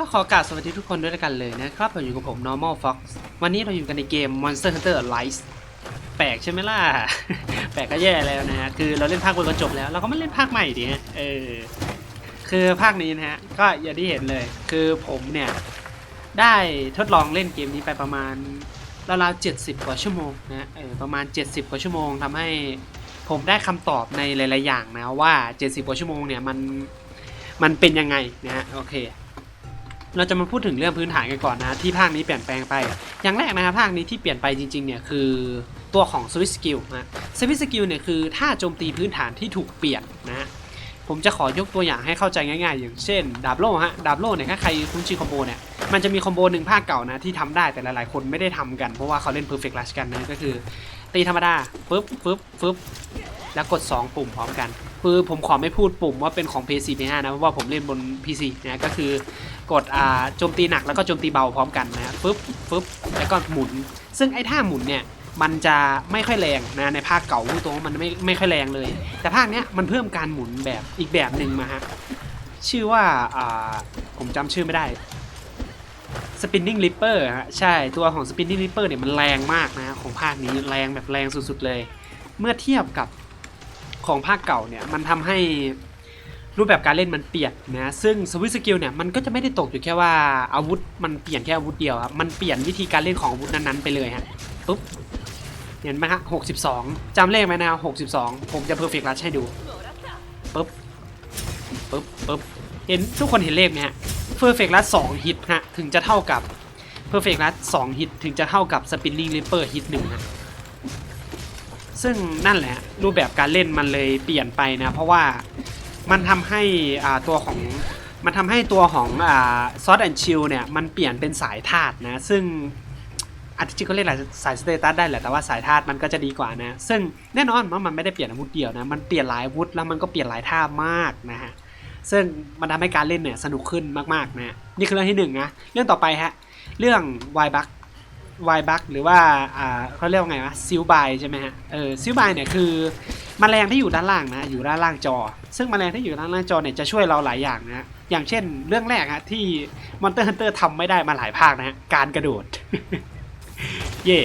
ก็ขอกราบสวัสดีทุกคนด้วยกันเลยนะครับเราอยู่กับผม Normal Fox วันนี้เราอยู่กันในเกม Monster Hunter Rise แปลกใช่ไหมล่ะ แปลกก็แย่แล้วนะฮะ คือเราเล่นภาคบนก็จบแล้ว เราก็ไม่เล่นภาคใหม่ดิฮะ เออ คือภาคนี้นะฮะ ก็อย่างที่เห็นเลย คือผมเนี่ย ได้ทดลองเล่นเกมนี้ไปประมาณราวๆ70กว่าชั่วโมงนะ เออ ประมาณ 70 กว่าชั่วโมงทำให้ผมได้คำตอบในหลาย ๆ อย่างนะว่า 70 กว่าชั่วโมงเนี่ยมันมันเป็นยังไงนะฮะ โอเค เราจะมาพูดถึงเรื่องพื้นฐานกันก่อนนะที่ภาคนี้เปลี่ยนแปลงไป อย่างแรกนะครับภาคนี้ที่เปลี่ยนไปจริงๆเนี่ยคือตัวของสวิตสกิลนะสวิตสกิลเนี่ยคือถ้าโจมตีพื้นฐานที่ถูกเปลี่ยนนะ ผมจะขอยกตัวอย่างให้เข้าใจง่ายๆ อย่างเช่น ดาบโล่ฮะดาบโล่เนี่ยถ้าใครคุ้นชินคอมโบเนี่ยมันจะมีคอมโบหนึ่งภาคเก่านะที่ทำได้แต่หลายๆคนไม่ได้ทำกัน เพราะว่าเขาเล่น Perfect Rush กันนะก็คือ ตีธรรมดาปึ๊บปึ๊บปึ๊บแล้วกด 2 ปุ่มพร้อมกัน คือผมขอไม่พูดปุ่มว่าเป็นของ PC P5 นะเพราะว่าผมเล่นบน PC นะก็คือกดอ่าโจมตีหนักแล้วก็โจมตีเบาพร้อมกันนะปึ๊บปึ๊บแล้วก็หมุน ซึ่งไอ้ท่าหมุนเนี่ย มันจะไม่ค่อยแรงนะในภาคเก่าพูดตรงว่ามันไม่ไม่ค่อยแรงเลย แต่ภาคเนี้ยมันเพิ่มการหมุนแบบอีกแบบหนึ่งมาฮะชื่อว่าอ่าผมจำชื่อไม่ได้ Spinning Ripper ฮะใช่ตัวของ Spinning Ripper เนี่ยมันแรงมากนะของภาคนี้แรงแบบแรงสุดๆเลย เมื่อเทียบกับของภาคเก่าเนี่ยมันทำให้รูปแบบการเล่นมันเปลี่ยนนะซึ่งสวิตสกิลเนี่ยมันก็จะไม่ได้ตกอยู่แค่ว่าอาวุธมันเปลี่ยนแค่อาวุธเดียวครับมันเปลี่ยนวิธีการเล่นของอาวุธนั้นๆไปเลยฮะปุ๊บ เห็นไหมฮะ62จำเลขไหมนะ62ผมจะเพอร์เฟกต์รัชให้ดูปุ๊บปุ๊บปุ๊บเห็นทุกคนเห็นเลขไหมฮะเพอร์เฟกต์รัช2ฮิตฮะถึงจะเท่ากับเพอร์เฟกต์รัช2ฮิตถึงจะเท่ากับสปินนิงริปเปอร์ฮิตหนึ่งฮะซึ่งนั่นแหละรูปแบบการเล่นมันเลยเปลี่ยนไปนะ เพราะว่ามันทำให้อ่าตัวของมันทำให้ตัวของอซอสแอนชิลเนี่ยมันเปลี่ยนเป็นสายธาตุนะ ซึ่ง อาจจะก็เรียกหลายสายสเตตัสได้แหละแต่ว่าสายธาตุมันก็จะดีกว่านะ ซึ่งแน่นอนว่ามันไม่ได้เปลี่ยนอาวุธเดียวนะ มันเปลี่ยนหลายอาวุธแล้วมันก็เปลี่ยนหลายท่ามากนะฮะซึ่งมันทำให้การเล่นเนี่ยสนุกขึ้นมากๆนะนี่คือเรื่องที่หนึ่งนะเรื่องต่อไปฮะเรื่องวายบักวายบักหรือว่าอ่าเขาเรียกว่าไงวะซิลบายใช่ไหมฮะเออซิลบายเนี่ยคือมแมลงที่อยู่ด้านล่างนะอยู่ด้านล่างจอ ซึ่งมแมลงที่อยู่ด้านล่างจอเนี่ยจะช่วยเราหลายอย่างนะอย่างเช่น เรื่องแรกฮะที่ Monster Hunter ทำไม่ได้มาหลายภาคนะฮะการกระโดด เย่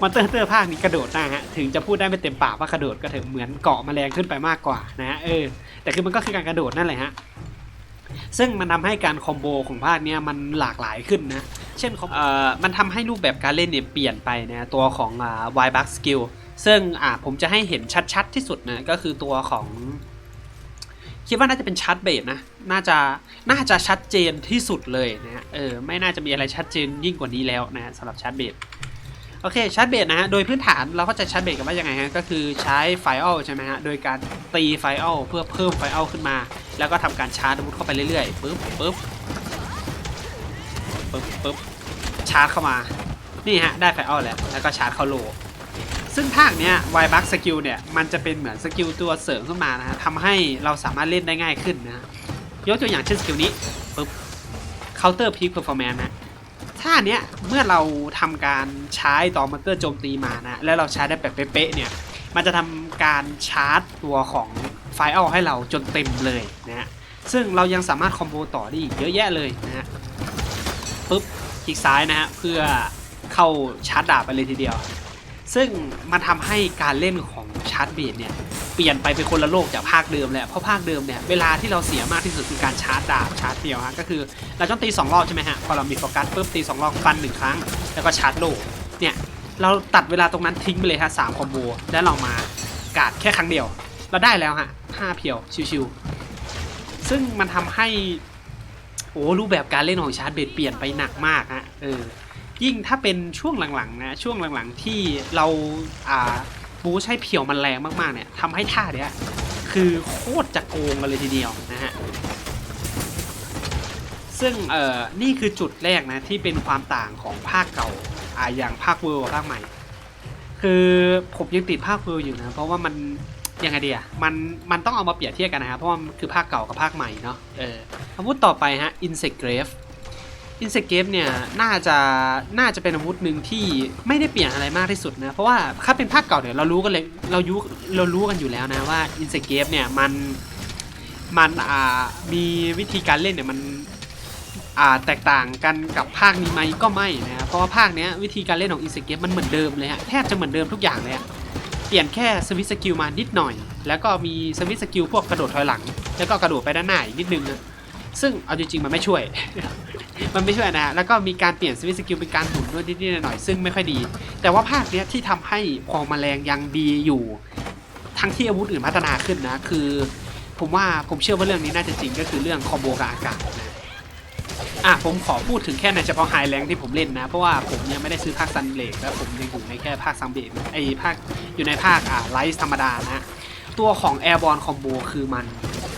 มอนเตอร์เตอร์ภาคนี้กระโดดได้ฮะ ถึงจะพูดได้ไม่เต็มปากว่ากระโดดก็เถอะเหมือนเกาะแมลงขึ้นไปมากกว่านะฮะ เออ แต่คือมันก็คือการกระโดดนั่นแหละฮะ ซึ่งมันทำให้การคอมโบของภาคเนี้ยมันหลากหลายขึ้นนะ เช่นเอ่อมันทำให้รูปแบบการเล่นเนี่ยเปลี่ยนไปนะตัวของอ่า Y Buck Skill ซึ่งอ่าผมจะให้เห็นชัดๆที่สุดนะก็คือตัวของ คิดว่าน่าจะเป็นชาร์จเบสนะ น่าจะ น่าจะชัดเจนที่สุดเลยนะฮะ เออ ไม่น่าจะมีอะไรชัดเจนยิ่งกว่านี้แล้วนะฮะสำหรับชาร์จเบสโอเคชาร์จเบสนะฮะ โดยพื้นฐานเราก็จะชาร์จเบสกันว่ายังไงฮะ ก็คือใช้ไฟออลใช่ไหมฮะ โดยการตีไฟออลเพื่อเพิ่มไฟออลขึ้นมา แล้วก็ทำการชาร์จอาวุธเข้าไปเรื่อยๆปึ๊บปึ๊บปึ๊บปึ๊บชาร์จเข้ามา นี่ฮะ ได้ไฟออลแล้ว แล้วก็ชาร์จเข้าโล ซึ่งภาคเนี้ยไวบัคสกิลเนี่ยมันจะเป็นเหมือนสกิลตัวเสริมขึ้นมานะฮะทำให้เราสามารถเล่นได้ง่ายขึ้นนะฮะยกตัวอย่างเช่นสกิลนี้ปึ๊บ counter peak performance นะท่าเนี้ยเมื่อเราทำการใช้ต่อมอนเตอร์โจมตีมานะแล้วเราใช้ได้แบบเป๊ะๆเนี่ยมันจะทำการชาร์จตัวของไฟออลให้เราจนเต็มเลยนะฮะซึ่งเรายังสามารถคอมโบต่อได้อีกเยอะแยะเลยนะฮะปุ๊บคลิกซ้ายนะฮะเพื่อเข้าชาร์จดาบไปเลยทีเดียว ซึ่งมันทำให้การเล่นของชาร์จเบดเนี่ยเปลี่ยนไปเป็นคนละโลกจากภาคเดิมแหล้วเพราะภาคเดิมเนี่ยเวลาที่เราเสียมากที่สุดคือการชาร์จดาบชาร์จเดียวฮะก็คือเราต้องตีสองรอบใช่ไหมฮะพอเรามีโฟกัสปุ๊บตีสองรอบฟันหนึ่งครั้ง แล้วก็ชาร์จโลเนี่ยเราตัดเวลาตรงนั้นทิ้งไปเลยฮะสามคอมโบแล้วเรามากาดแค่ครั้งเดียว เราได้แล้วฮะห้าเพียวชิวๆซึ่งมันทำให้โอ้รูปแบบการเล่นของชาร์จเบดเปลี่ยนไปหนักมากฮะเออ ยิ่งถ้าเป็นช่วงหลังๆนะช่วงหลังๆที่เราอ่าบูใช้เพียวมันแรงมากๆเนี่ยทำให้ท่าเนี้ยคือโคตรจะโกงกันเลยทีเดียวนะฮะซึ่งเอ่อนี่คือจุดแรกนะที่เป็นความต่างของภาคเก่าอ่าอย่างภาคเวิร์ภาคใหม่ คือผมยังติดภาคเวิร์อยู่นะเพราะว่ามันยังไงดีอะมันมันต้องเอามาเปรียบเทียบกันนะครับเพราะว่ามันคือภาคเก่ากับภาคใหม่เนาะเอออาวุธต่อไปฮะ Insect Grave Insect Grave เนี่ยน่าจะน่าจะเป็นอาวุธหนึ่งที่ไม่ได้เปลี่ยนอะไรมากที่สุดนะ เพราะว่าถ้าเป็นภาคเก่าเนี่ยเรารู้กันเลยเรายุเรารู้กันอยู่แล้วนะว่า Insect Grave เนี่ยมันมันอ่ามีวิธีการเล่นเนี่ยมันอ่าแตกต่างกันกับภาคนี้ไหมก็ไม่นะเพราะว่าภาคเนี้ยวิธีการเล่นของอีสเกฟมันเหมือนเดิมเลยฮะแทบจะเหมือนเดิมทุกอย่างเลยอะเปลี่ยนแค่สวิตช์สกิลมานิดหน่อย แล้วก็มีสวิตช์สกิลพวกกระโดดถอยหลัง แล้วก็กระโดดไปด้านหน้าอีกนิดนึงนะ ซึ่งเอาจริงๆมันไม่ช่วย มันไม่ช่วยนะฮะแล้วก็มีการเปลี่ยนสวิตช์สกิลเป็นการหมุนด้วยนิดๆหน่อยๆซึ่งไม่ค่อยดี แต่ว่าภาคเนี้ยที่ทำให้พองแมลงยังดีอยู่ ทั้งที่อาวุธอื่นพัฒนาขึ้นนะ คือ ผมว่าผมเชื่อว่าเรื่องนี้น่าจะจริงก็คือเรื่องคอมโบกับอากาศนะอะผมขอพูดถึงแค่ในเฉพาะไฮแรงที่ผมเล่นนะ เพราะว่าผมยังไม่ได้ซื้อภาคซันเบรกแล้วผมยังอยู่ในแค่ภาคซันเบรกไอภาคอยู่ในภาคอ่าไลท์ธรรมดานะ ตัวของแอร์บอลคอมโบคือมัน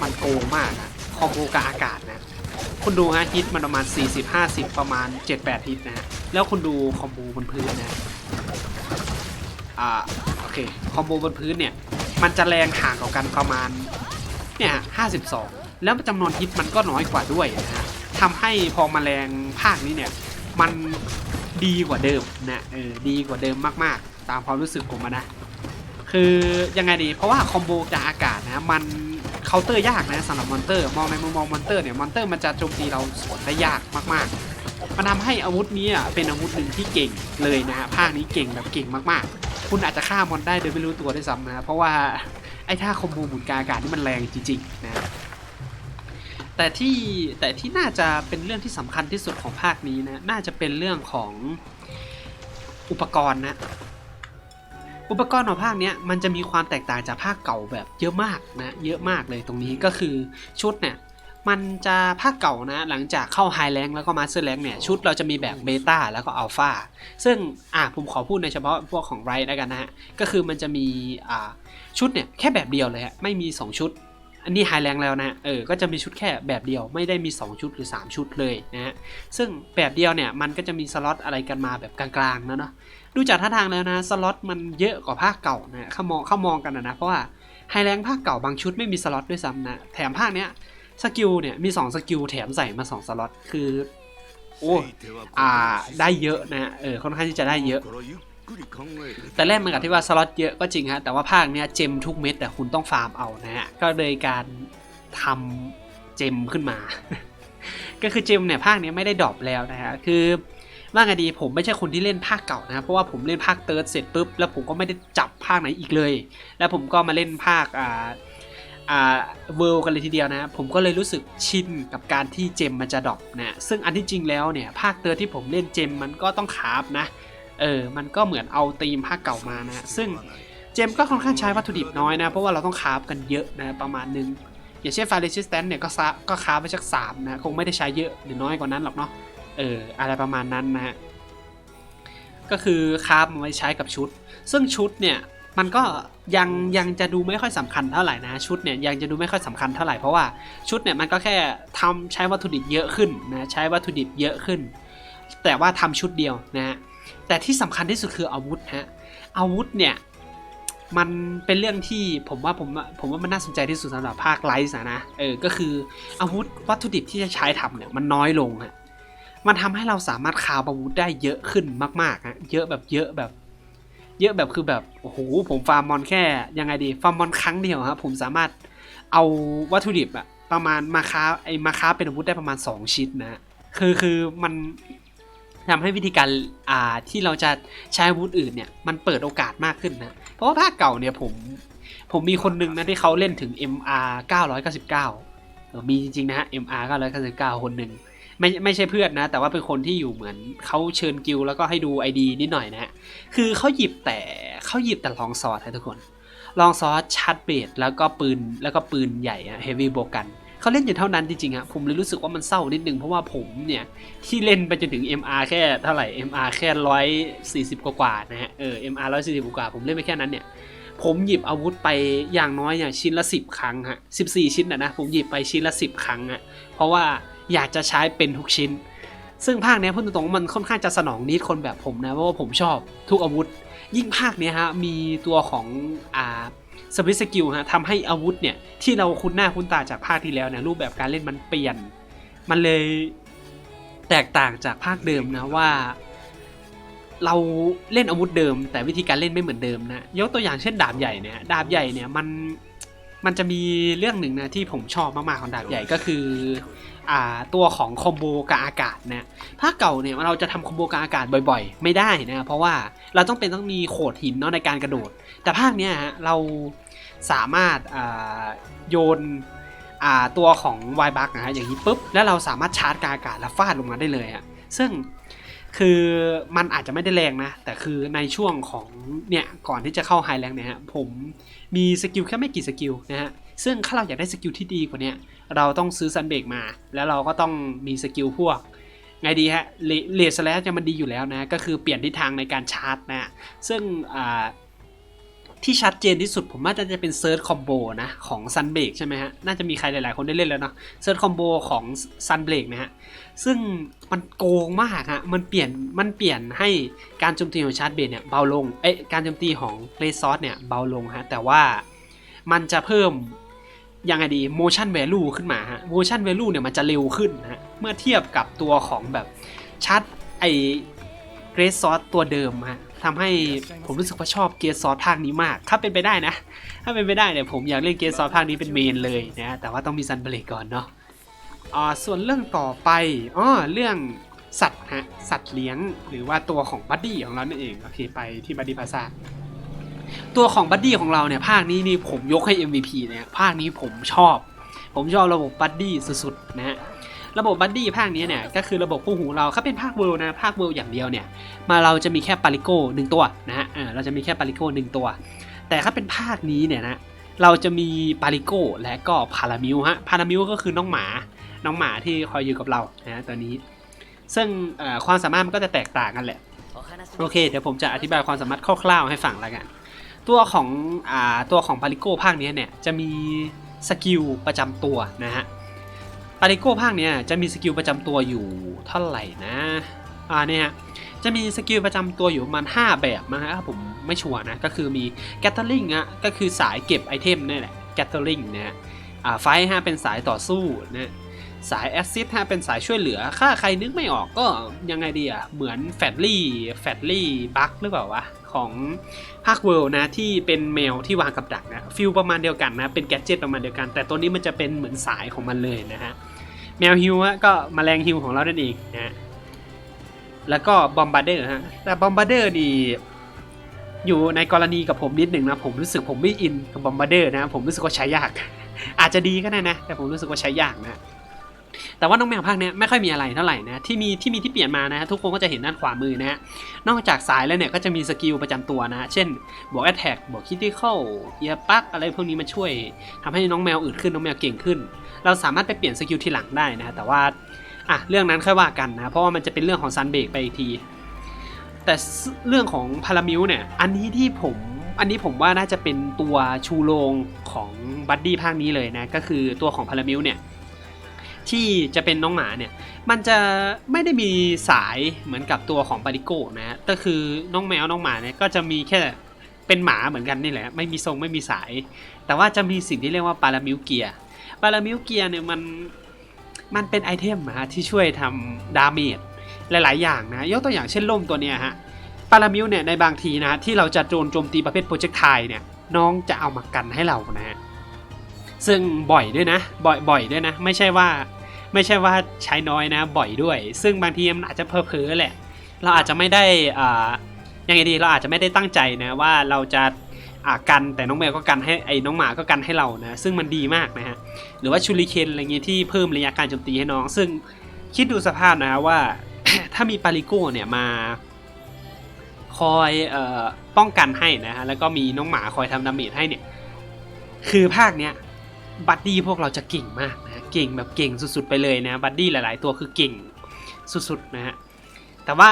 มันโกงมากอะ อมโบกับอากาศนะคุณดูฮะฮิตมันประมาณ 40 50 ประมาณ 7-8ฮิตนะแล้วคุณดูคอมโบบนพื้นนะอ่าโอเคคอมโบบนพื้นเนี่ยมันจะแรงห่างกันประมาณเนี่ยห้าสิบสองแล้วจำนวนฮิตมันก็น้อยกว่าด้วยนะฮะทำให้พอมาแรงภาคนี้เนี่ยมันดีกว่าเดิมนะเออดีกว่าเดิมมากๆ ตามความรู้สึกผมนะคือยังไงดีเพราะว่าคอมโบจากอากาศนะมัน เคาน์เตอร์ยากนะสำหรับมอนเตอร์มองในมุมมองมอนเตอร์เนี่ยมอนเตอร์มันจะโจมตีเราสวนได้ยากมากๆ มันทำให้อาวุธนี้อะเป็นอาวุธหนึ่งที่เก่งเลยนะฮะภาคนี้เก่งแบบเก่งมากๆ คุณอาจจะฆ่ามอนได้โดยไม่รู้ตัวด้วยซ้ำนะเพราะว่าไอ้ท่าคอมโบหมุนกาอากาศนี่มันแรงจริงๆนะแต่ที่แต่ที่น่าจะเป็นเรื่องที่สำคัญที่สุดของภาคนี้นะน่าจะเป็นเรื่องของอุปกรณ์นะ อุปกรณ์ของภาคเนี้ยมันจะมีความแตกต่างจากภาคเก่าแบบเยอะมากนะเยอะมากเลยตรงนี้ก็คือชุดเนี่ยมันจะภาคเก่านะหลังจากเข้าไฮแ a งแล้วก็มาสเตอร์แ a งเนี่ยชุดเราจะมีแบบเบต้าแล้วก็อัลฟาซึ่งอะผมขอพูดในเฉพาะพวกของไรท์แล้วกันนะฮะก็คือมันจะมีอ่าชุดเนี่ยแค่แบบเดียวเลยฮะไม่มี 2 ชุด อันนี้ไฮแ a งแล้วนะเออก็จะมีชุดแค่แบบเดียวไม่ได้มี 2 ชุดหรือ 3 ชุดเลยนะฮะซึ่งแบบเดียวเนี่ยมันก็จะมีสล็อตอะไรกันมาแบบกลางๆนะเนาะดูจากท่าทางแล้วนะสล็อตมันเยอะกว่าภาคเก่านะเขามองเขามองกันนะนะเพราะว่าไฮแรงภาคเก่าบางชุดไม่มีสล็อตด้วยซ้ำนะแถมภาคเนี้ยสกิลเนี่ยมี 2 สกิลแถมใส่มา 2 สล็อตคือโอ้อ่าได้เยอะนะเออค่อนข้างที่จะได้เยอะ แต่แรกมันกับที่ว่าสล็อตเยอะก็จริงฮะแต่ว่าภาคเนี้ยเจมทุกเม็ดแต่คุณต้องฟาร์มเอานะฮะก็เลยการทำเจมขึ้นมา ก็คือเจมเนี่ยภาคเนี้ยไม่ได้ดรอปแล้วนะฮะคือว่าไงดีผมไม่ใช่คนที่เล่นภาคเก่านะเพราะว่าผมเล่นภาคเติร์ดเสร็จปุ๊บแล้วผมก็ไม่ได้จับภาคไหนอีกเลย แล้วผมก็มาเล่นภาคอ่าอ่าเวิลกันเลยทีเดียวนะผมก็เลยรู้สึกชินกับการที่เจมมันจะดรอปนะซึ่งอันที่จริงแล้วเนี่ยภาคเติร์ดที่ผมเล่นเจมมันก็ต้องคาฟนะ เออ มันก็เหมือนเอาธีมภาคเก่ามานะซึ่งเจมก็ค่อนข้างใช้วัตถุดิบน้อยนะ เพราะว่าเราต้องคราฟกันเยอะนะประมาณนึง อย่างเช่นฟาเรชิสแตนเนี่ยก็ซะก็คราฟไปสักสามนะ คงไม่ได้ใช้เยอะหรือน้อยกว่านั้นหรอกเนาะ เออ อะไรประมาณนั้นนะฮะ ก็คือคาฟมาไว้ใช้กับชุด ซึ่งชุดเนี่ยมันก็ยังยังจะดูไม่ค่อยสำคัญเท่าไหร่นะชุดเนี่ยยังจะดูไม่ค่อยสำคัญเท่าไหร่เพราะว่าชุดเนี่ยมันก็แค่ทำใช้วัตถุดิบเยอะขึ้นนะใช้วัตถุดิบเยอะขึ้น แต่ว่าทำชุดเดียวนะฮะ แต่ที่สำคัญที่สุดคืออาวุธฮะอาวุธเนี่ยมันเป็นเรื่องที่ผมว่าผมผมว่ามันน่าสนใจที่สุดสำหรับภาคไลซ์นะเออก็คืออาวุธวัตถุดิบที่จะใช้ทำเนี่ยมันน้อยลงฮะมันทำให้เราสามารถคาบอาวุธได้เยอะขึ้นมากๆฮะเยอะแบบเยอะแบบ เยอะแบบคือแบบโอ้โหผมฟาร์มมอนแค่ยังไงดีฟาร์มมอนครั้งเดียวครับผมสามารถเอาวัตถุดิบอะประมาณมาค้าไอ้มาค้าเป็นอาวุธได้ประมาณ 2 ชิ้นนะคือคือมัน ทำให้วิธีการอ่าที่เราจะใช้อาวุธอื่นเนี่ยมันเปิดโอกาสมากขึ้นนะ เพราะว่าภาคเก่าเนี่ยผมผมมีคนหนึงนะที่เขาเล่นถึง MR 999มีจริงๆนะฮะ MR 999 คนหนึ่งไม่ไม่ใช่เพื่อนนะ แต่ว่าเป็นคนที่อยู่เหมือนเขาเชิญกิลแล้วก็ให้ดู ID นิดหน่อยนะฮะคือเขาหยิบแต่เขาหยิบแต่ลองซอสให้ทุกคนลองซอสชาร์จเบดแล้วก็ปืนแล้วก็ปืนใหญ่เฮฟวี่โบกัน เขาเล่นอยู่เท่านั้นจริงๆอะผมเลยรู้สึกว่ามันเศร้านิดนึงเพราะว่าผมเนี่ยที่เล่นไปจนถึง MR แค่เท่าไหร่ MR แค่ร้อยสี่สิบกว่านะฮะเออ MR ร้อยสี่สิบกว่าผมเล่นไปแค่นั้นเนี่ยผมหยิบอาวุธไปอย่างน้อยอย่างชิ้นละสิบครั้งฮะสิบสี่ชิ้นนะนะผมหยิบไปชิ้นละสิบครั้งอะเพราะว่าอยากจะใช้เป็นทุกชิ้น ซึ่งภาคเนี้ยพูดตรงๆมันค่อนข้างจะสนองนิดคนแบบผมนะเพราะว่าผมชอบทุกอาวุธ ยิ่งภาคเนี้ยฮะมีตัวของอ่า สวิตสกิลฮะทำให้อาวุธเนี่ย ที่เราคุ้นหน้าคุ้นตาจากภาคที่แล้วเนี่ยรูปแบบการเล่นมันเปลี่ยน มันเลยแตกต่างจากภาคเดิมนะว่า เราเล่นอาวุธเดิม แต่วิธีการเล่นไม่เหมือนเดิมนะยกตัวอย่างเช่นดาบใหญ่เนี่ยดาบใหญ่เนี่ยมันมันจะมีเรื่องหนึ่งนะที่ผมชอบมากๆของดาบใหญ่ก็คือ อ่าตัวของคอมโบกับอากาศนะภาคเก่าเนี่ยเราจะทำคอมโบกับอากาศบ่อยๆ ไม่ได้นะเพราะว่าเราต้องเป็นต้องมีโขดหินเนาะในการกระโดด แต่ภาคเนี้ยฮะเราสามารถอ่าโยนอ่าตัวของไวบักนะฮะอย่างนี้ปุ๊บแล้วเราสามารถชาร์จกบอากาศแล้วฟาดลงมาได้เลยอะซึ่งคือมันอาจจะไม่ได้แรงนะ แต่คือในช่วงของเนี่ยก่อนที่จะเข้าไฮแรงเนี่ยฮะผมมีสกิลแค่ไม่กี่สกิลนะฮะ ซึ่งถ้าเราอยากได้สกิลที่ดีกว่านี้เราต้องซื้อซันเบรกมา แล้วเราก็ต้องมีสกิลพวก ไงดีฮะเลสแลจะมันดีอยู่แล้วนะ ก็คือเปลี่ยนทิศทางในการชาร์จนะ ซึ่งที่ชัดเจนที่สุดผมว่าน่าจะเป็นเซิร์ชคอมโบนะ ของซันเบรกใช่ไหมฮะ น่าจะมีใครหลาย ๆ คนได้เล่นแล้วเนาะเซิร์ชคอมโบของซันเบรกนะฮะ ซึ่งมันโกงมากฮะ มันเปลี่ยนมันเปลี่ยนให้การโจมตีของชาร์จเบรกเนี่ยเบาลง เอ้ยการโจมตีของเลซอสเนี่ยเบาลงฮะ แต่ว่ามันจะเพิ่ม ยังไงดี motion value ขึ้นมาฮะ motion value เนี่ยมันจะเร็วขึ้นฮะ เมื่อเทียบกับตัวของแบบชาร์จไอเกรซซอสตัวเดิมฮะทำให้ผมรู้สึกว่าชอบเกรซซอสภาคนี้มาก ถ้าเป็นไปได้นะ ถ้าเป็นไปได้เนี่ยผมอยากเล่นเกรซซอสภาคนี้เป็นเมนเลยนะ แต่ว่าต้องมีซันเบรกก่อนเนาะอ่าส่วนเรื่องต่อไปอ๋อเรื่องสัตว์ฮะ สัตว์เลี้ยงหรือว่าตัวของบัดดี้ของเรานั่นเอง โอเค ไปที่บัดดี้พาซา ตัวของบัดดี้ของเราเนี่ยภาคนี้นี่ผมยกให้ MVP เนี่ยภาคนี้ผมชอบ ผมชอบระบบบัดดี้สุดๆนะฮะระบบบัดดี้ภาคนี้เนี่ยก็คือระบบคู่หูเราถ้าเป็นภาคเวิลด์นะภาคเวิลด์อย่างเดียวเนี่ยมาเราจะมีแค่ปาริโก้หนึ่งตัวนะฮะอ่าเราจะมีแค่ปาริโก้หนึ่งตัว แต่ถ้าเป็นภาคนี้เนี่ยนะเราจะมีปาริโก้และก็พารามิวฮะพารามิวก็คือน้องหมา น้องหมาที่คอยอยู่กับเรานะฮะตัวนี้ ซึ่งเอ่อความสามารถมันก็จะแตกต่างกันแหละโอเคเดี๋ยวผมจะอธิบายความสามารถคร่าวๆให้ฟังแล้วกัน ตัวของอ่าตัวของปาริโก้ภาคนี้เนี่ยจะมีสกิลประจำตัวนะฮะปาริโก้ภาคเนี้ยจะมีสกิลประจำตัวอยู่เท่าไหร่นะอ่าเนี่ยจะมีสกิลประจำตัวอยู่ประมาณ5แบบนะฮะผมไม่ชัวร์นะก็คือมีแกตเตอร์ลิงอะก็คือสายเก็บไอเทมนี่แหละแกตเตอร์ลิงนะฮะอ่าไฟฮะเป็นสายต่อสู้นะสายแอซซิดฮะเป็นสายช่วยเหลือถ้าใครนึกไม่ออกก็ยังไงดีอะเหมือนแฟดลี่แฟดลี่บัคหรือเปล่าวะ ของภาคเวิลด์นะที่เป็นแมวที่วางกับดักนะฟิลประมาณเดียวกันนะเป็นแกจิตประมาณเดียวกัน แต่ตัวนี้มันจะเป็นเหมือนสายของมันเลยนะฮะแมวฮิวฮะก็มแมลงฮิวของเรานั่นเองนะฮะแล้วก็บอมบาร์เดอร์ฮะแต่บอมบาร์เดอร์นี่อยู่ในกรณีกับผมนิดหนึ่งนะผมรู้สึกผมไม่อินกับบอมบาร์เดอร์นะผมรู้สึกว่าใช้ยาก อาจจะดีก็ได้นะ แต่ผมรู้สึกว่าใช้ยากนะ แต่ว่าน้องแมวภาคเนี้ยไม่ค่อยมีอะไรเท่าไหร่นะที่มีที่มีที่เปลี่ยนมานะทุกคนก็จะเห็นด้านขวามือนะฮะนอกจากสายแล้วเนี่ยก็จะมีสกิลประจำตัวนะ เช่นบวกแอตแทกบวกคิติคอลเอียปักอะไรพวกนี้มันช่วยทำให้น้องแมวอื่นขึ้นน้องแมวเก่งขึ้น เราสามารถไปเปลี่ยนสกิลทีหลังได้นะแต่ว่าอะเรื่องนั้นค่อยว่ากันนะเพราะว่ามันจะเป็นเรื่องของซันเบรกไปอีกที แต่เรื่องของพารามิวเนี่ยอันนี้ที่ผมอันนี้ผมว่าน่าจะเป็นตัวชูโรงของบัดดี้ภาคนี้เลยนะก็คือตัวของพารามิวเนี่ย ที่จะเป็นน้องหมาเนี่ย มันจะไม่ได้มีสายเหมือนกับตัวของปาริโก้นะก็คือน้องแมวน้องหมาเนี่ยก็จะมีแค่เป็นหมาเหมือนกันนี่แหละ ไม่มีทรงไม่มีสาย แต่ว่าจะมีสิ่งที่เรียกว่าปารามิวเกียปารามิวเกียเนี่ยมันมันเป็นไอเทมนะฮะที่ช่วยทำดาเมจหลาย ๆ อย่างนะยกตัวอย่างเช่นล่มตัวเนี้ยฮะปารามิวเนี่ยในบางทีนะที่เราจะโจนโจมตีประเภทโปรเจกต์ไทเนี่ยน้องจะเอามากันให้เรานะฮะ ซึ่งบ่อยด้วยนะ บ่อยบ่อยด้วยนะ ไม่ใช่ว่าไม่ใช่ว่าใช้น้อยนะ บ่อยด้วย ซึ่งบางทีมันอาจจะเพอเพอแหละ เราอาจจะไม่ได้อ่ายังไงดีเราอาจจะไม่ได้ตั้งใจนะว่าเราจะอ่ากันแต่น้องแมวก็กันให้ไอ้น้องหมาก็กันให้เรานะซึ่งมันดีมากนะฮะหรือว่าชูริเคนอะไรเงี้ยที่เพิ่มระยะการโจมตีให้น้อง ซึ่งคิดดูสภาพนะว่า ถ้ามีปาริโก้เนี่ยมา คอยเอ่อป้องกันให้นะฮะแล้วก็มีน้องหมาคอยทำดาเมจให้เนี่ย คือภาคเนี้ย บัดดี้พวกเราจะเก่งมากนะเก่งแบบเก่งสุดๆไปเลยนะบัดดี้หลาย ๆ ตัวคือเก่งสุดๆนะฮะแต่ว่า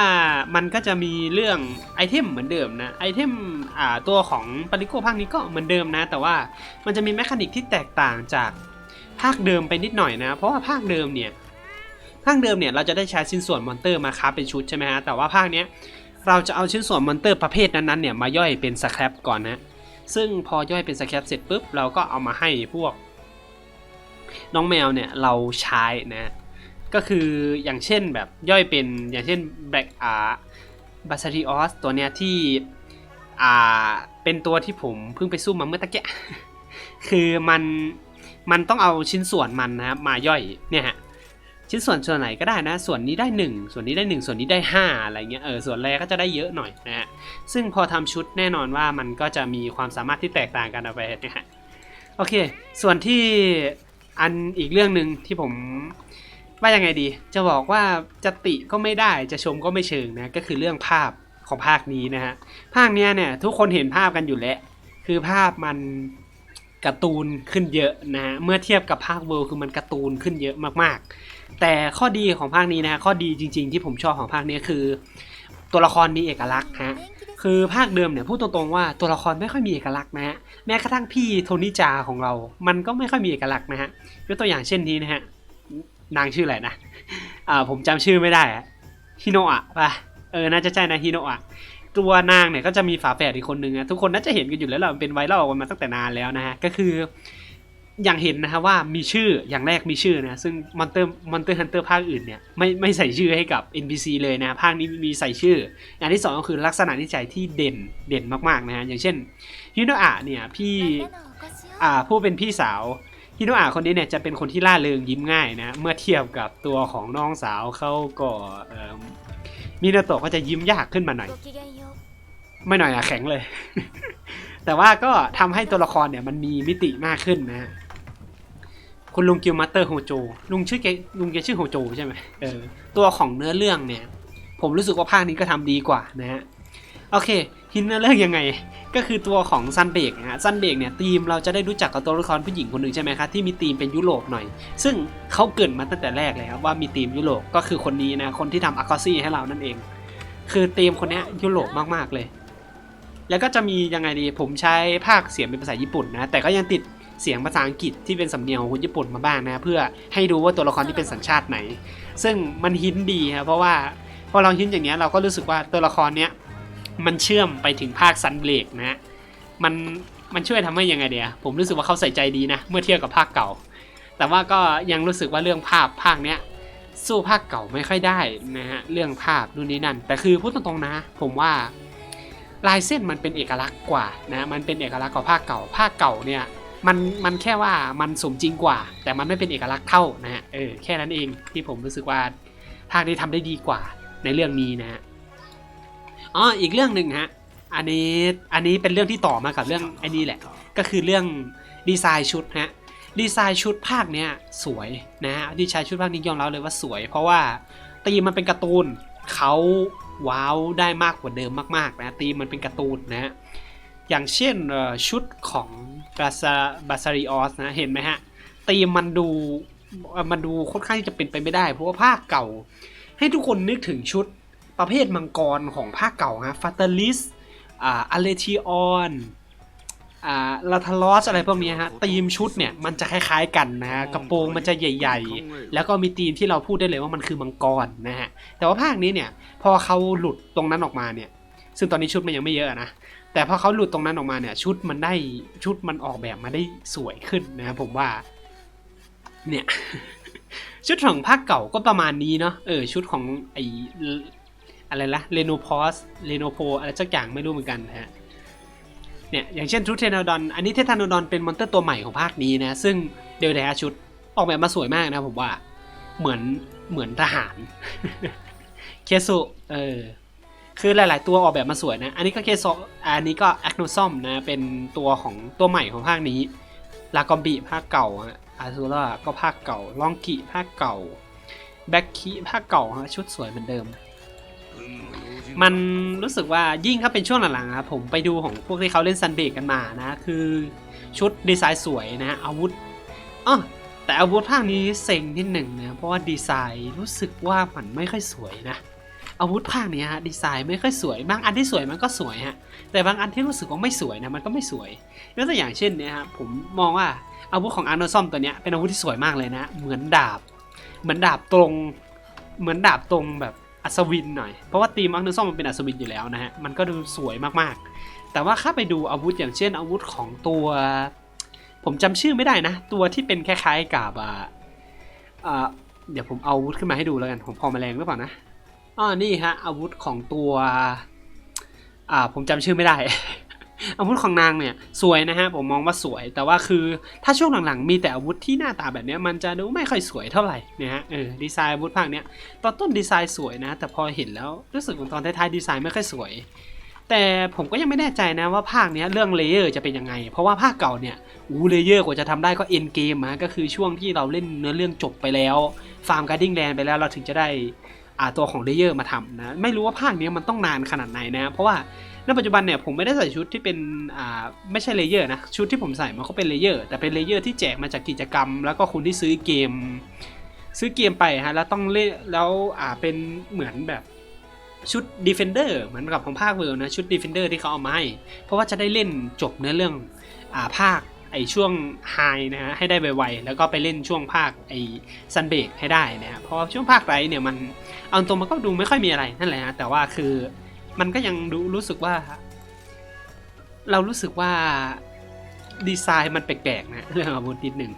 มันก็จะมีเรื่องไอเทมเหมือนเดิมนะไอเทมอ่าตัวของปาริโกภาคนี้ก็เหมือนเดิมนะ แต่ว่ามันจะมีแมคานิกที่แตกต่างจากภาคเดิมไปนิดหน่อยนะ เพราะว่าภาคเดิมเนี่ยภาคเดิมเนี่ยเราจะได้ใช้ชิ้นส่วนมอนเตอร์มาคราฟเป็นชุดใช่ไหมฮะแต่ว่าภาคเนี้ยเราจะเอาชิ้นส่วนมอนเตอร์ประเภทนั้นๆเนี่ยมาย่อยเป็นสแครปก่อนนะซึ่งพอย่อยเป็นสแครปเสร็จปุ๊บเราก็เอามาให้พวก น้องแมวเนี่ยเราใช้นะก็คืออย่างเช่นแบบย่อยเป็นอย่างเช่นแบล็กอาบาซาริออสตัวเนี้ยที่อ่าเป็นตัวที่ผมเพิ่งไปสู้มาเมื่อตะเกียคือมันมันต้องเอาชิ้นส่วนมันนะครับมาย่อยเนี่ยฮะชิ้นส่วนส่วนไหนก็ได้นะ ส่วนนี้ได้ 1 ส่วนนี้ได้ 1 ส่วนนี้ได้ 5 อะไรเงี้ยเออส่วนแรกก็จะได้เยอะหน่อยนะฮะซึ่งพอทำชุดแน่นอนว่ามันก็จะมีความสามารถที่แตกต่างกันเอาไปนะฮะโอเค ส่วนที่ อันอีกเรื่องหนึ่งที่ผมว่ายังไงดี จะบอกว่าจะติก็ไม่ได้จะชมก็ไม่เชิงนะก็คือเรื่องภาพของภาคนี้นะฮะภาคเนี้ยเนี่ยทุกคนเห็นภาพกันอยู่แล้ว คือภาพมันการ์ตูนขึ้นเยอะนะฮะเมื่อเทียบกับภาคเวิลด์คือมันการ์ตูนขึ้นเยอะมากๆ แต่ข้อดีของภาคนี้นะฮะข้อดีจริง ๆ ที่ผมชอบของภาคนี้คือ ตัวละครมีเอกลักษณ์ฮะ คือภาคเดิมเนี่ยพูดตรงๆว่าตัวละครไม่ค่อยมีเอกลักษณ์นะฮะแม้กระทั่งพี่โทนิจาของเรา มันก็ไม่ค่อยมีเอกลักษณ์นะฮะยกตัวอย่างเช่นนี้นะฮะนางชื่ออะไรนะอ่าผมจำชื่อไม่ได้อะฮิโนะป่ะเออน่าจะใช่นะฮิโนะตัวนางเนี่ยก็จะมีฝาแฝดอีกคนนึงนะทุกคนน่าจะเห็นกันอยู่แล้วแหละเป็นไวรัลกันมาตั้งแต่นานแล้วนะฮะก็คือ อย่างเห็นนะฮะว่ามีชื่ออย่างแรกมีชื่อนะซึ่งมอนเตอร์มอนเตอร์ฮันเตอร์ภาคอื่นเนี่ยไม่ไม่ใส่ชื่อให้กับ NPC เลยนะภาคนี้มีใส่ชื่อ อย่างที่สองก็คือลักษณะนิสัยที่เด่นเด่นมากๆนะฮะอย่างเช่นฮิโนอะเนี่ยพี่อ่าผู้เป็นพี่สาวฮิโนอะคนนี้เนี่ยจะเป็นคนที่ล่าเริงยิ้มง่ายนะเมื่อเทียบกับตัวของน้องสาวเขาก็มินาโตะก็จะยิ้มยากขึ้นมาหน่อยไม่หน่อยอะแข็งเลย แต่ว่าก็ทำให้ตัวละครเนี่ยมันมีมิติมากขึ้นนะ คุณลุงกิลมาสเตอร์โฮโจลุงชื่อแกลุงแกชื่อโฮโจใช่ไหมเออตัวของเนื้อเรื่องเนี่ย ผมรู้สึกว่าภาคนี้ก็ทำดีกว่านะฮะโอเคฮินเนื้อเรื่องยังไง ก็คือตัวของซันเบกนะฮะซันเบกเนี่ยทีมเราจะได้รู้จักกับตัวละครผู้หญิงคนหนึ่งใช่ไหมครับที่มีธีมเป็นยุโรปหน่อย ซึ่งเขาเกรินมาตั้งแต่แรกเลยครับว่ามีธีมยุโรปก็คือคนนี้นะคนที่ทำอากาซี่ให้เรานั่นเอง คือธีมคนนี้ยยุโรปมากๆเลย แล้วก็จะมียังไงดีผมใช้ภาคเสียงเป็นภาษาญี่ปุ่นนะแต่ก็ยังติด เสียงภาษาอังกฤษที่เป็นสำเนียงของคนญี่ปุ่นมาบ้างนะเพื่อให้ดูว่าตัวละครที่เป็นสัญชาติไหน ซึ่งมันฮินดีครับเพราะว่าพอเราฮินอย่างนี้เราก็รู้สึกว่าตัวละครเนี้ยมันเชื่อมไปถึงภาคซันเบรกนะมันมันช่วยทำให้ยังไงเดียผมรู้สึกว่าเขาใส่ใจดีนะ เมื่อเทียบกับภาคเก่า แต่ว่าก็ยังรู้สึกว่าเรื่องภาพภาคเนี้ยสู้ภาคเก่าไม่ค่อยได้นะฮะเรื่องภาพนู่นนี่นั่น แต่คือพูดตรงๆนะ ผมว่าลายเส้นมันเป็นเอกลักษณ์กว่านะมันเป็นเอกลักษณ์กว่าภาคเก่า ภาคเก่าเนี่ย มันมันแค่ว่ามันสมจริงกว่า แต่มันไม่เป็นเอกลักษณ์เท่านะฮะเออแค่นั้นเองที่ผมรู้สึกว่าภาคนี้ทำได้ดีกว่าในเรื่องนี้นะฮะอ๋ออีกเรื่องหนึ่งฮะอันนี้อันนี้เป็นเรื่องที่ต่อมากับเรื่องไอ้นี่แหละ ก็คือเรื่องดีไซน์ชุดฮะดีไซน์ชุดภาคเนี้ยสวยนะฮะดีไซน์ชุดภาคนี้ยอมรับเลยว่าสวย เพราะว่าตีมันเป็นการ์ตูนเขาว้าวได้มากกว่าเดิมมากๆนะตีมันเป็นการ์ตูนนะฮะ อย่างเช่นเอ่อชุดของบาซาบาซาริออสนะเห็นไหมฮะตีมมันดูเอ่อมันดูค่อนข้างที่จะเป็นไปไม่ได้ เพราะว่าภาคเก่า ให้ทุกคนนึกถึงชุดประเภทมังกรของภาคเก่าฮะฟาตาลิสอ่าอเลทิออนอ่าลาทารอสอะไรพวกเนี้ยฮะตีมชุดเนี่ยมันจะคล้ายๆกันนะฮะกระโปรงมันจะใหญ่ ๆ แล้วก็มีธีมที่เราพูดได้เลยว่ามันคือมังกรนะฮะแต่ว่าภาคนี้เนี่ยพอเขาหลุดตรงนั้นออกมาเนี่ยซึ่งตอนนี้ชุดมันยังไม่เยอะนะ แต่พอเขาหลุดตรงนั้นออกมาเนี่ย ชุดมันได้ชุดมันออกแบบมาได้สวยขึ้นนะครับผมว่า เนี่ย ชุดของภาคเก่าก็ประมาณนี้เนาะเออ ชุดของไออะไรละเรโนพอสเรโนโพอะไรสักอย่างไม่รู้เหมือนกันฮะเนี่ยอย่างเช่นชุดเทนดอนอันนี้เทนดอนเป็นมอนเตอร์ตัวใหม่ของภาคนี้นะ ซึ่งเดลแดชุดออกแบบมาสวยมากนะผมว่า เหมือนเหมือนทหาร เคสุเออ คือหลาย ๆ ตัวออกแบบมาสวยนะ อันนี้ก็เคโซอันนี้ก็แอคโนซอมนะเป็นตัวของตัวใหม่ของภาคนี้ลากอมบีภาคเก่าอาซูล่าก็ภาคเก่าลองกิภาคเก่าแบ็คคีภาคเก่าฮะชุดสวยเหมือนเดิม มันรู้สึกว่ายิ่งถ้าเป็นช่วงหลังๆครับผมไปดูของพวกที่เขาเล่นซันเบกกันมานะ คือชุดดีไซน์สวยนะอาวุธอ๋อแต่อาวุธภาคนี้เซ็งที่หนึ่งนะ เพราะว่าดีไซน์รู้สึกว่ามันไม่ค่อยสวยนะ อาวุธภาคเนี้ยฮะดีไซน์ไม่ค่อยสวย บางอันที่สวยมันก็สวยฮะแต่บางอันที่รู้สึกว่าไม่สวยนะมันก็ไม่สวยยกตัวอย่างเช่นเนี่ยครับผมมองว่าอาวุธของอาร์โนซอมตัวเนี้ยเป็นอาวุธที่สวยมากเลยนะเหมือนดาบ เหมือนดาบตรง เหมือนดาบตรงแบบอัศวินหน่อย เพราะว่าตีมอาร์โนซอมมันเป็นอัศวินอยู่แล้วนะฮะ มันก็ดูสวยมากๆ แต่ว่าถ้าไปดูอาวุธอย่างเช่นอาวุธของตัว ผมจำชื่อไม่ได้นะ ตัวที่เป็นคล้ายๆกับอ่าอ่าเดี๋ยวผมเอาอาวุธขึ้นมาให้ดูแล้วกันผมพอมาแรงหรือเปล่านะ อ๋อนี่ฮะ อาวุธของตัว อ่า ผมจำชื่อไม่ได้ อาวุธของนางเนี่ย สวยนะฮะ ผมมองว่าสวย แต่ว่าคือถ้าช่วงหลังๆ มีแต่อาวุธที่หน้าตาแบบนี้มันจะดูไม่ค่อยสวยเท่าไหร่นะฮะ เออ ดีไซน์อาวุธภาคเนี้ย ตอนต้นดีไซน์สวยนะ แต่พอเห็นแล้วรู้สึกว่าตอนท้ายๆดีไซน์ไม่ค่อยสวย แต่ผมก็ยังไม่แน่ใจนะว่าภาคเนี้ยเรื่องเลเยอร์จะเป็นยังไง เพราะว่าภาคเก่าเนี่ยอู้เลเยอร์กว่าจะทำได้ก็เอ็นเกมนะก็คือช่วงที่เราเล่นเนื้อเรื่องจบไปแล้ว ฟาร์มการ์ดิ้งแลนไปแล้วเราถึงจะได้ ตัวของเลเยอร์มาทำนะไม่รู้ว่าภาคเนี้ยมันต้องนานขนาดไหนนะเพราะว่าณปัจจุบันเนี่ยผมไม่ได้ใส่ชุดที่เป็นอ่าไม่ใช่เลเยอร์นะชุดที่ผมใส่มันก็เป็นเลเยอร์แต่เป็นเลเยอร์ที่แจกมาจากกิจกรรม แล้วก็คุณที่ซื้อเกม ซื้อเกมไปฮะแล้วต้องเล่แล้วอ่าเป็นเหมือนแบบชุด Defender เหมือนกับของภาคเวิร์นะชุด Defender ที่เขาเอามาให้เพราะว่าจะได้เล่นจบเนื้อเรื่องอ่าภาคไอช่วงไฮนะฮะให้ได้ไวๆแล้วก็ไปเล่นช่วงภาคไอซันเบกให้ได้นะฮะเพราะช่วงภาคไรเนี่ยมัน เอาตรงมันก็ดูไม่ค่อยมีอะไรนั่นแหละฮะแต่ว่าคือมันก็ยังดูรู้สึกว่า เรารู้สึกว่าดีไซน์มันแปลกๆนะเรื่องอาวุธนิดหนึ่ง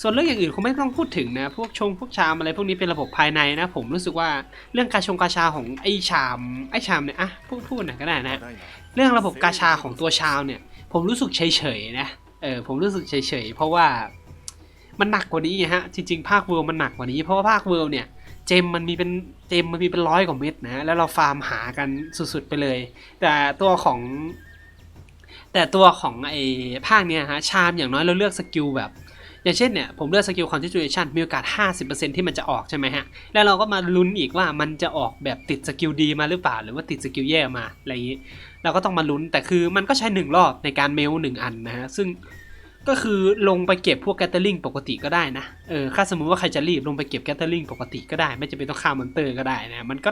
ส่วนเรื่องอย่างอื่นคงไม่ต้องพูดถึงนะ พวกชงพวกชามอะไรพวกนี้เป็นระบบภายในนะ ผมรู้สึกว่าเรื่องการชงกาชาของไอ้ชามไอ้ชามเนี่ยอะพูดพูดหน่อยก็ได้นะ เรื่องระบบกาชาของตัวชาวเนี่ย ผมรู้สึกเฉยๆนะเออผมรู้สึกเฉยๆเพราะว่ามันหนักกว่านี้ฮะจริงๆภาคเวิลด์มันหนักกว่านี้เพราะว่าภาคเวิลด์เนี่ย เจมมันมีเป็นเจมมันมีเป็นร้อยกว่าเม็ดนะแล้วเราฟาร์มหากันสุดๆไปเลย แต่ตัวของแต่ตัวของไอ้ภาคเนี่ยฮะชามอย่างน้อยเราเลือกสกิลแบบ อย่างเช่นเนี่ยผมเลือกสกิล concentration มีโอกาส 50%ที่มันจะออกใช่ไหมฮะ แล้วเราก็มาลุ้นอีกว่ามันจะออกแบบติดสกิลดีมาหรือเปล่า หรือว่าติดสกิลแย่มาอะไรอย่างนี้ เราก็ต้องมาลุ้นแต่คือมันก็ใช้หนึ่งรอบในการเมลหนึ่งอันนะฮะซึ่ง ก็คือลงไปเก็บพวกแกตเตอร์ลิงปกติก็ได้นะ เออถ้าสมมุติว่าใครจะรีบลงไปเก็บแกตเตอร์ลิงปกติก็ได้ ไม่จำเป็นต้องฆ่ามอนเตอร์ก็ได้นะ มันก็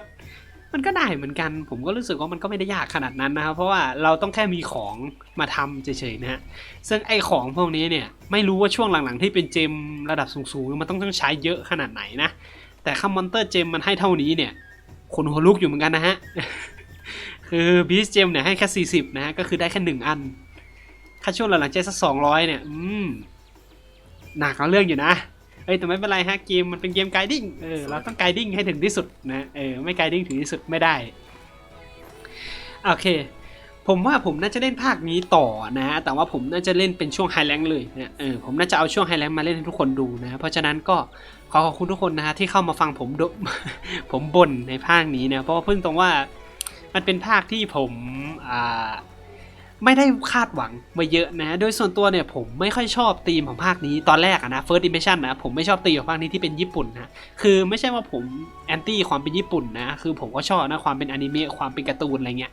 มันก็ได้เหมือนกัน ผมก็รู้สึกว่ามันก็ไม่ได้ยากขนาดนั้นนะครับ เพราะว่าเราต้องแค่มีของมาทำเฉยๆนะฮะ ซึ่งไอของพวกนี้เนี่ยไม่รู้ว่าช่วงหลังๆที่เป็นเจมระดับสูงๆมันต้องต้องใช้เยอะขนาดไหนนะ แต่ค่ามอนเตอร์เจมมันให้เท่านี้เนี่ยคนหัวลุกอยู่เหมือนกันนะฮะ คือบีสเจมเนี่ยให้แค่ 40 นะฮะ ก็คือได้แค่หนึ่งอัน ค่าช่วงหลังๆใจสักสองร้อยเนี่ย อืม หนักเอาเรื่องอยู่นะ เอ้ยแต่ไม่เป็นไรฮะเกมมันเป็นเกมไกดิ้ง เออเราต้องไกดิ้งให้ถึงที่สุดนะ เออไม่ไกดิ้งถึงที่สุดไม่ได้ โอเค ผมว่าผมน่าจะเล่นภาคนี้ต่อนะ แต่ว่าผมน่าจะเล่นเป็นช่วงไฮแลงเลยนะเออผมน่าจะเอาช่วงไฮแลงมาเล่นให้ทุกคนดูนะ เพราะฉะนั้นก็ขอขอบคุณทุกคนนะฮะที่เข้ามาฟังผมดผมบ่นในภาคนี้นะเพราะว่าเพิ่งตรงว่ามันเป็นภาคที่ผมอ่า ไม่ได้คาดหวังมาเยอะนะ โดยส่วนตัวเนี่ยผมไม่ค่อยชอบธีมของภาคนี้ตอนแรกอะนะ First Impression นะ ผมไม่ชอบธีมของภาคนี้ที่เป็นญี่ปุ่นนะ คือไม่ใช่ว่าผมแอนตี้ความเป็นญี่ปุ่นนะ คือผมก็ชอบนะความเป็นอนิเมะความเป็นการ์ตูนอะไรเงี้ย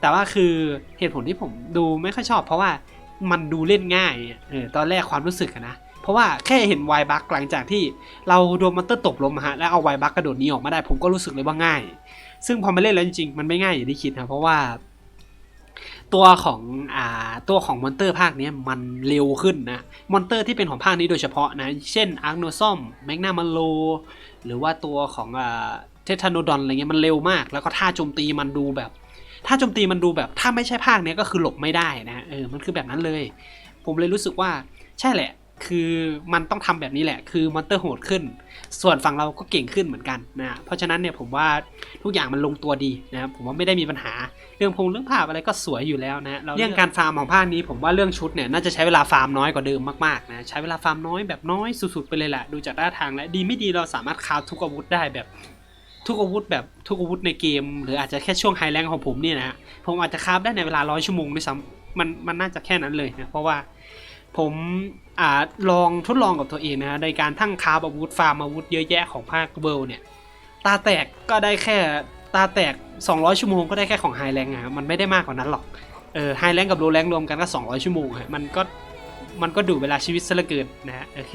แต่ว่าคือเหตุผลที่ผมดูไม่ค่อยชอบ เพราะว่ามันดูเล่นง่ายเออตอนแรกความรู้สึกนะ เพราะว่าแค่เห็นไวบักหลังจากที่เราโดนมอนเตอร์ตกลมาฮะแล้วเอาไวบักกระโดดหนี้ออกมาได้ ผมก็รู้สึกเลยว่าง่าย ซึ่งพอมาเล่นแล้วจริงๆมันไม่ง่ายอย่างที่คิดนะเพราะว่า ตัวของอ่าตัวของมอนเตอร์ภาคนี้มันเร็วขึ้นนะมอนเตอร์ที่เป็นของภาคนี้โดยเฉพาะนะ เช่นอาร์โนซอมแมกนามาโล หรือว่าตัวของอ่าเททานโนดอนอะไรเงี้ยมันเร็วมาก แล้วก็ท่าโจมตีมันดูแบบท่าโจมตีมันดูแบบถ้าไม่ใช่ภาคเนี้ยก็คือหลบไม่ได้นะเออมันคือแบบนั้นเลย ผมเลยรู้สึกว่าใช่แหละ คือมันต้องทำแบบนี้แหละ คือมอนเตอร์โหดขึ้น ส่วนฝั่งเราก็เก่งขึ้นเหมือนกันนะเพราะฉะนั้นเนี่ยผมว่าทุกอย่างมันลงตัวดีนะครับผมว่าไม่ได้มีปัญหา เรื่องพงเรื่องภาพอะไรก็สวยอยู่แล้วนะเราเรื่องการฟาร์มของภาคนี้ ผมว่าเรื่องชุดเนี่ยน่าจะใช้เวลาฟาร์มน้อยกว่าเดิมมากๆนะใช้เวลาฟาร์มน้อยแบบน้อยสุดๆไปเลยแหละดูจากท่าทางแล้วดีไม่ดีเราสามารถคราฟทุกอาวุธได้แบบทุกอาวุธแบบทุกอาวุธในเกม หรืออาจจะแค่ช่วงไฮแลงของผมเนี่ยนะฮะผมอาจจะคราฟได้ในเวลาร้อยชั่วโมงด้วยซ้ำมันมันน่าจะแค่นั้นเลยนะเพราะว่า ผมอาลองทดลองกับตัวเองนะในการทั้งคราฟอาวุธฟาร์มอาวุธเยอะแยะของภาคเวิลเนี่ยตาแตกก็ได้แค่ตาแตก 200 ชั่วโมงก็ได้แค่ของไฮแลงอะมันไม่ได้มากกว่านั้นหรอกเออไฮแลงกับโลแลงรวมกันก็ 200 ชั่วโมงฮะมันก็มันก็ดูเวลาชีวิตซะเหลือเกินนะฮะโอเค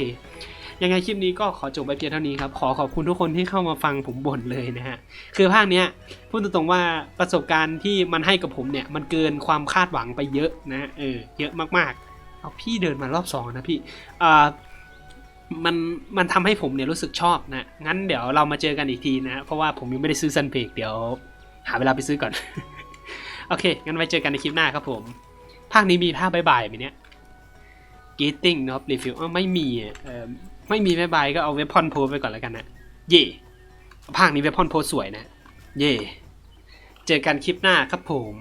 ยังไงคลิปนี้ก็ขอจบไปเพียงเท่านี้ครับ ขอขอบคุณทุกคนที่เข้ามาฟังผมบ่นเลยนะฮะ คือภาคเนี้ยพูดตรงๆว่าประสบการณ์ที่มันให้กับผมเนี่ย มันเกินความคาดหวังไปเยอะนะเออเยอะมากๆ เอาพี่เดินมารอบสองนะพี่อ่ามันมันทำให้ผมเนี่ยรู้สึกชอบนะ งั้นเดี๋ยวเรามาเจอกันอีกทีนะ เพราะว่าผมยังไม่ได้ซื้อซันเพกเดี๋ยว หาเวลาไปซื้อก่อน โอเค งั้นไว้เจอกันในคลิปหน้าครับผม ภาคนี้มีภาคบายบายไหมเนี่ย Getting เนาะรีฟิลอ้าวไม่มีอะเออไม่มีบายบายก็เอาเวพอนโพไปก่อนแล้วกันนะ เย่ภาคนี้เวพอนโพสวยนะ เย่เจอกันคลิปหน้าครับผม